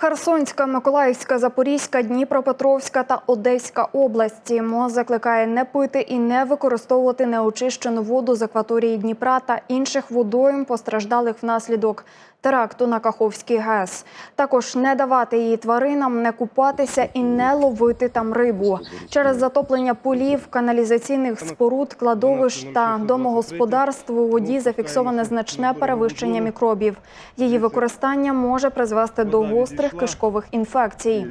Херсонська, Миколаївська, Запорізька, Дніпропетровська та Одеська області МОЗ закликає не пити і не використовувати неочищену воду з акваторії Дніпра та інших водойм, постраждалих внаслідок теракту на Каховський ГЕС. Також не давати її тваринам, не купатися і не ловити там рибу. Через затоплення полів, каналізаційних споруд, кладовищ та домогосподарств у воді зафіксоване значне перевищення мікробів. Її використання може призвести до гострих кишкових інфекцій.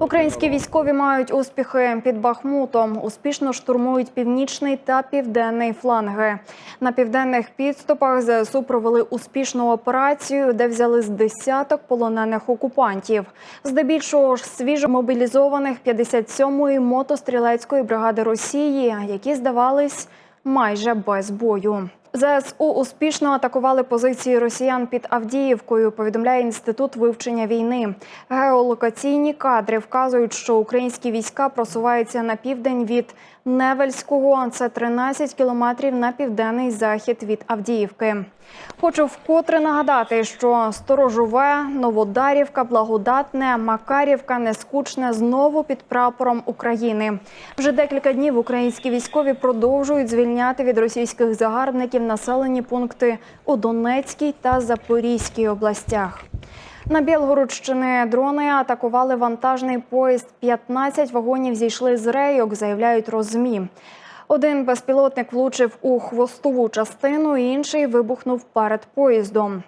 Українські військові мають успіхи під Бахмутом. Успішно штурмують північний та південний фланги. На південних підступах ЗСУ провели успішну операцію, де взяли з десяток полонених окупантів. Здебільшого ж свіжо мобілізованих 57-ї мотострілецької бригади Росії, які здавались майже без бою. ЗСУ успішно атакували позиції росіян під Авдіївкою. Повідомляє інститут вивчення війни. Геолокаційні кадри вказують, що українські війська просуваються на південь від Невельського. Це 13 кілометрів на південний захід від Авдіївки. Хочу вкотре нагадати, що Сторожове, Новодарівка, Благодатне, Макарівка, Нескучне знову під прапором України. Вже декілька днів українські військові продовжують звільняти від російських загарбників населені пункти у Донецькій та Запорізькій областях. На Білгородщини дрони атакували вантажний поїзд. 15 вагонів зійшли з рейок, заявляють розмі. Один безпілотник влучив у хвостову частину, інший вибухнув перед поїздом.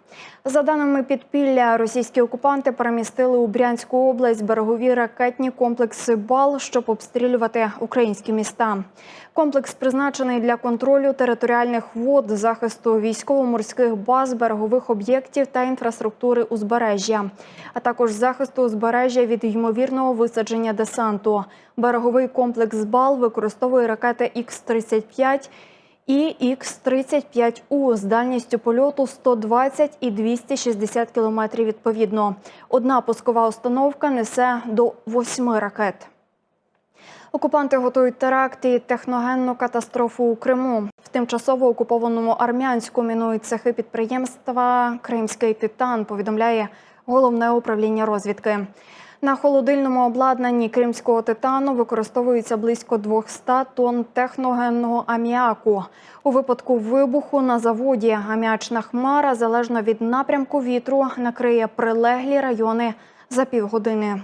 За даними підпілля, російські окупанти перемістили у Брянську область берегові ракетні комплекси БАЛ, щоб обстрілювати українські міста. Комплекс призначений для контролю територіальних вод, захисту військово-морських баз, берегових об'єктів та інфраструктури узбережжя, а також захисту узбережжя від ймовірного висадження десанту. Береговий комплекс БАЛ використовує ракети Х-35 і Х-35У з дальністю польоту 120 і 260 кілометрів відповідно. Одна пускова установка несе до восьми ракет. Окупанти готують теракт і техногенну катастрофу у Криму. В тимчасово окупованому армянську мінують цехи підприємства Кримський Титан. Повідомляє головне управління розвідки. На холодильному обладнанні кримського титану використовується близько 200 тонн техногенного аміаку. У випадку вибуху на заводі аміачна хмара залежно від напрямку вітру накриє прилеглі райони за півгодини.